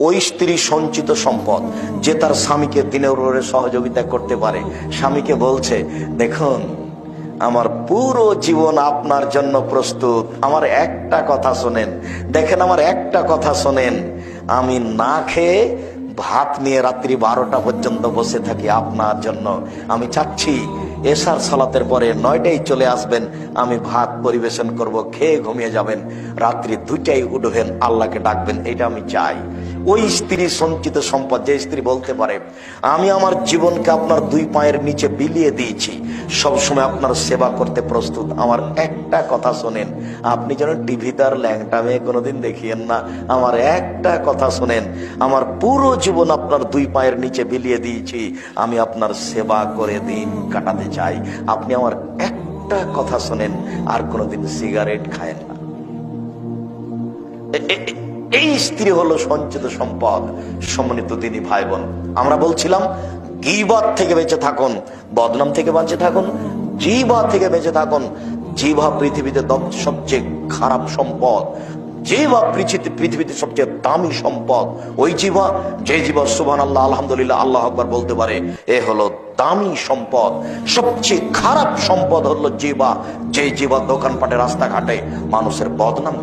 ওই স্ত্রী সঞ্চিত সম্পদ যে তার স্বামীকে দিনের উপরে সহযোগিতা করতে পারে। স্বামীকে বলছে, দেখুন, আমার পুরো জীবন আপনার জন্য প্রস্তুত। আমার একটা কথা শোনেন। দেখেন, আমার একটা কথা শোনেন। আমি না খেয়ে ভাত নিয়ে রাত্রি বারোটা পর্যন্ত বসে থাকি আপনার জন্য। আমি চাচ্ছি এশার সালাতের পরে নয়টাই চলে আসবেন। আমি ভাত পরিবেশন করব, খেয়ে ঘুমিয়ে যাবেন। রাত্রি দুইটাই উঠবেন, আল্লাহকে ডাকবেন। এটা আমি চাই। ওই স্ত্রী সঞ্চিত সম্পদ যে স্ত্রী বলতে পারে, আমি আমার জীবনকে আপনার দুই পায়ের নিচে বিলিয়ে দিয়েছি। সবসময় আপনার সেবা করতে প্রস্তুত। আমার একটা কথা শোনেন, আপনি যেন টিভি তার ল্যাংটা মেয়ে কোনোদিন দেখিয়েন না। আমার একটা কথা শোনেন, আমার পুরো জীবন আপনার দুই পায়ের নিচে বিলিয়ে দিয়েছি। আমি আপনার সেবা করে দিন কাটাতে চাই। আপনি আমার একটা কথা শোনেন, আর কোনোদিন সিগারেট খায়েন না। এই স্ত্রী হলো সঞ্চিত সম্পদ। সম্মানিত তিনি ভাই বোন আমরা বলছিলাম, গিবত থেকে বেঁচে থাকুন, বদনাম থেকে বাঁচে থাকুন জিভা থেকে বেঁচে থাকুন। জিভা পৃথিবীতে সবচেয়ে খারাপ সম্পদ। জিভা পৃথিবীতে সবচেয়ে দামি সম্পদ। ওই জিভা যে জিভা সুবান আল্লাহ আলহামদুলিল্লাহ, আল্লাহ আকবর বলতে পারে, এ হলো দামি সম্পদ। সবচেয়ে খারাপ সম্পদ হলো জিভা যে জিভা দোকানপাটে, রাস্তাঘাটে মানুষের বদনাম